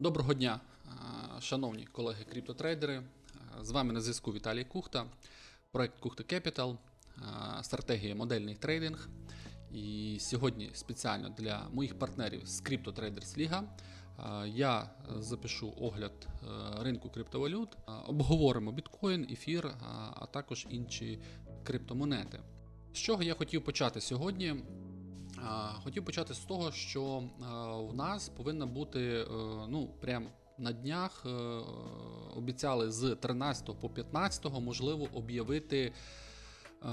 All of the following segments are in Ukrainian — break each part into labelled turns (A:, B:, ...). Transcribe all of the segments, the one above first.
A: Доброго дня, шановні колеги криптотрейдери. З вами на зв'язку Віталій Кухта, проект Кухта Capital, стратегія модельний трейдинг. І сьогодні спеціально для моїх партнерів з Liga е, я запишу огляд е, ринку криптовалют, обговоримо біткоін, ефір, а також інші криптомонети. З чого я хотів почати сьогодні? А, Хотів почати з того, що в у нас повинна бути е, ну прям на днях е, обіцяли з 13 по 15 можливо об'явити е,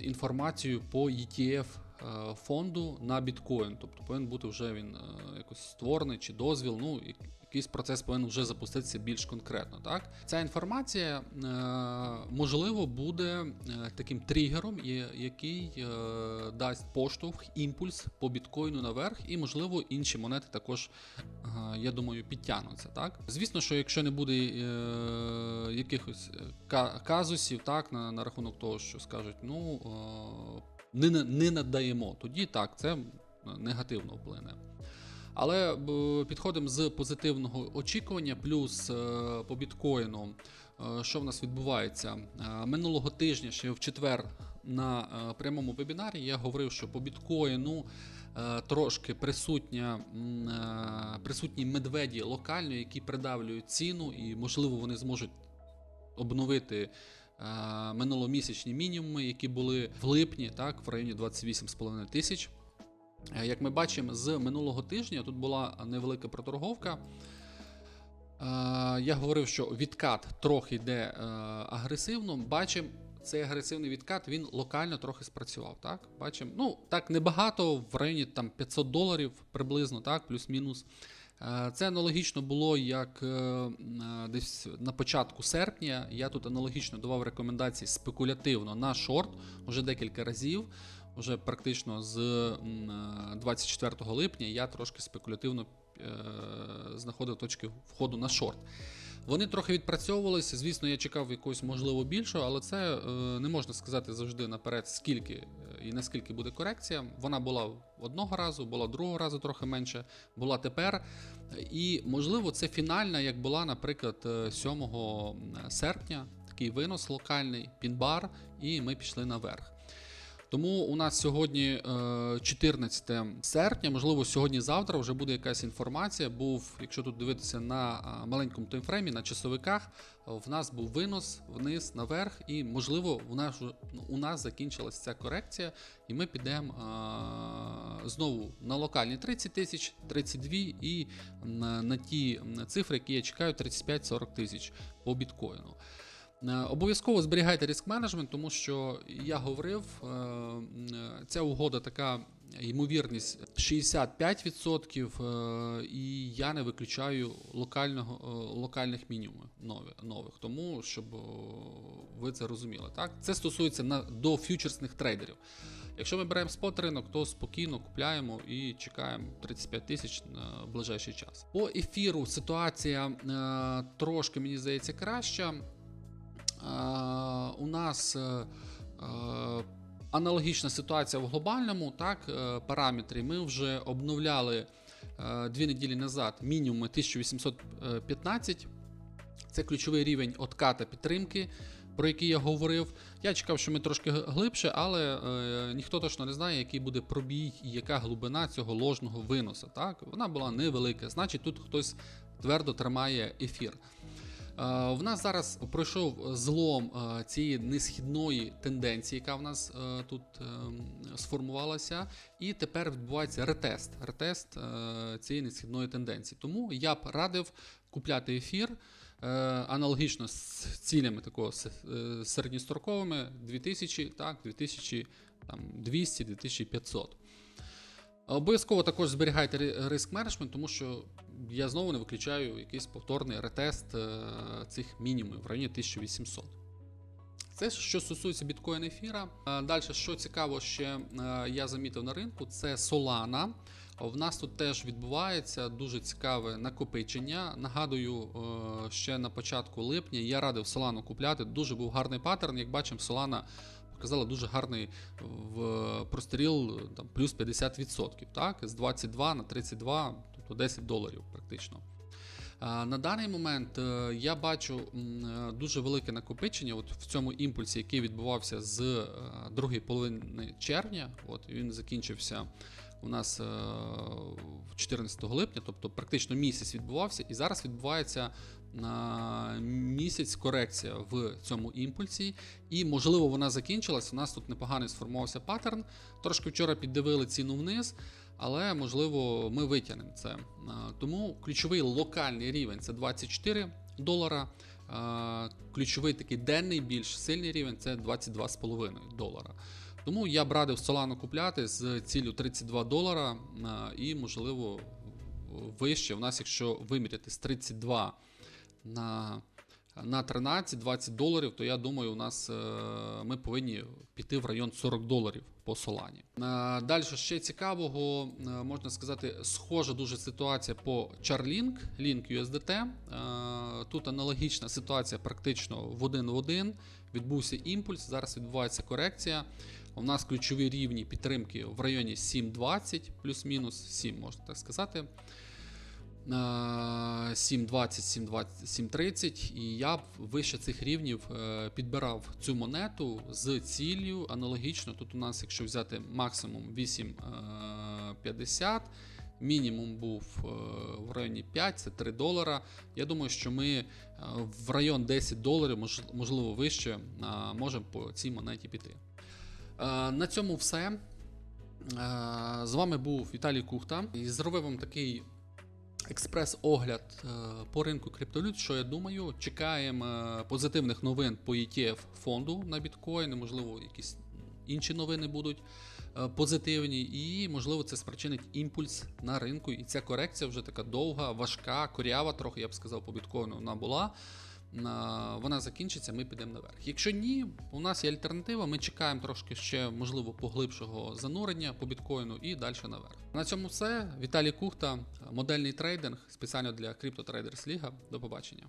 A: інформацію по ETF е, фонду на біткоін. Тобто повинен бути вже він е, якось створений чи дозвіл. Ну якийсь процес повинен вже запуститися більш конкретно. Так, ця інформація е, можливо буде е, таким тригером, який е, дасть поштовх, імпульс по біткоїну наверх, і можливо інші монети також, я думаю, підтягнуться. Так, звісно, що якщо не буде якихось казусів, так на, на рахунок того, що скажуть, ну не, не надаємо, тоді так, це негативно вплине. Але підходимо з позитивного очікування, плюс е, по біткоїну, е, що в нас відбувається. Е, Минулого тижня, ще в четвер, на прямому вебінарі я говорив, що по біткоїну трошки присутня, присутні медведі локально, які придавлюють ціну, і можливо вони зможуть обновити минуломісячні мінімуми, які були в липні, так, в районі 28,5 тисяч. Е, Як ми бачимо, з минулого тижня тут була невелика проторговка. Е, Я говорив, що відкат трохи йде е, агресивно. Бачимо, цей агресивний відкат він локально трохи спрацював. Так? Бачимо, ну так небагато, в районі там 500 доларів приблизно, так, плюс-мінус. Це аналогічно було як десь на початку серпня. Я тут аналогічно давав рекомендації спекулятивно на шорт вже декілька разів. Вже практично з м, е, 24 липня я трошки спекулятивно е, знаходив точки входу на шорт. Вони трохи відпрацьовувалися. Звісно, я чекав якогось можливо більшого, але це е, не можна сказати завжди наперед, скільки і наскільки буде корекція. Вона була одного разу, була другого разу трохи менше, була тепер. І можливо, це фінальна, як була, наприклад, е, 7 серпня, такий винос локальний, пінбар, і ми пішли наверх. Тому у нас сьогодні е, 14 серпня, можливо, сьогодні-завтра вже буде якась інформація. Був, якщо тут дивитися на е, маленькому таймфреймі, на часовиках, е, в нас був винос вниз наверх, і можливо, у нас у нас закінчилась ця корекція, і ми підемо е, знову на локальні 30 тисяч, 32 і на ті цифри, які я чекаю, 35-40 тисяч по біткоїну. Е, Обов'язково зберігайте риск менеджмент, тому що я говорив, е, ця угода така ймовірність 65%, е, і я не виключаю локального, локальних мінімумів нових. Тому щоб ви це розуміли. Так? Це стосується на, до фьючерсних трейдерів. Якщо ми беремо спот ринок, то спокійно купляємо і чекаємо 35 тисяч на ближайший час. По ефіру ситуація трошки, мені здається, краща. Е, у нас е, е, аналогічна ситуація в глобальному так, параметрі. Ми вже обновляли дві неділі назад мінімуми 1815. Це ключовий рівень отката підтримки, про який я говорив. Я чекав, що ми трошки глибше, але е, ніхто точно не знає, який буде пробій і яка глибина цього ложного виносу. Так? Вона була невелика, значить тут хтось твердо тримає ефір. Е, В нас зараз пройшов злом е, цієї несхідної тенденції, яка в нас е, тут сформувалася, і тепер відбувається ретест, ретест е, цієї несхідної тенденції. Тому я б радив купляти ефір е, аналогічно з цілями такого е, середньостроковими 2000, так, 2200, 2500. Обов'язково також зберігайте риск менеджмент, тому що я знову не виключаю якийсь повторний ретест е, цих мінімумів в районі 1800. Це що стосується біткоін ефіра. Далі, що цікаво, ще е, я замітив на ринку, це Solana. В нас тут теж відбувається дуже цікаве накопичення. Нагадую, е, ще на початку липня я радив Solana купляти. Дуже був гарний паттерн. Як бачимо, Solana показала дуже гарний в простріл там, плюс 50%. Так? З 22 на 32, тобто 10 доларів практично. На даний момент е, я бачу е, дуже велике накопичення от в цьому імпульсі, який відбувався з е, другої половини червня. От він закінчився у нас е, 14 липня, тобто практично місяць відбувався, і зараз відбувається на місяць корекція в цьому імпульсі, і можливо вона закінчилась. У нас тут непоганий сформувався паттерн. Трошки вчора піддивили ціну вниз. Але можливо ми витягнемо це. Тому ключовий локальний рівень це 24 долара. Ключовий такий денний більш сильний рівень це 22,5 долара. Тому я б радив Solana купляти з ціллю 32 долара і, можливо, вище. У нас, якщо виміряти з 32 на, на 13-20 доларів, то я думаю, у нас е, ми повинні піти в район 40 доларів по Солані. Далі ще цікавого, е, можна сказати, схожа дуже ситуація по Charlink, Link USDT. Е, Тут аналогічна ситуація практично в один в один. Відбувся імпульс, зараз відбувається корекція. У нас ключові рівні підтримки в районі 7,20 плюс-мінус 7, можна так сказати. Е, 7.20, 7.20, 7.30, і я б вище цих рівнів е, підбирав цю монету з ціллю аналогічно. Тут у нас, якщо взяти максимум 8.50, мінімум був е, в районі 5, це 3 долара. Я думаю, що ми е, в район 10 доларів, мож- можливо вище, е, можемо по цій монеті піти. Е, На цьому все. Е, З вами був Віталій Кухта і зробив вам такий експрес-огляд е, по ринку криптовалют. Що я думаю, чекаємо позитивних новин по ETF фонду на біткоїни, можливо, якісь інші новини будуть позитивні, і можливо це спричинить імпульс на ринку. І ця корекція вже така довга, важка, корява, трохи я б сказав, по біткоїну вона була. На- Вона закінчиться, ми підемо наверх. Якщо ні, у нас є альтернатива. Ми чекаємо трошки ще, можливо, поглибшого занурення по біткоїну і далі наверх. На цьому все. Віталій Кухта, модельний трейдинг спеціально для Crypto Traders League. До побачення.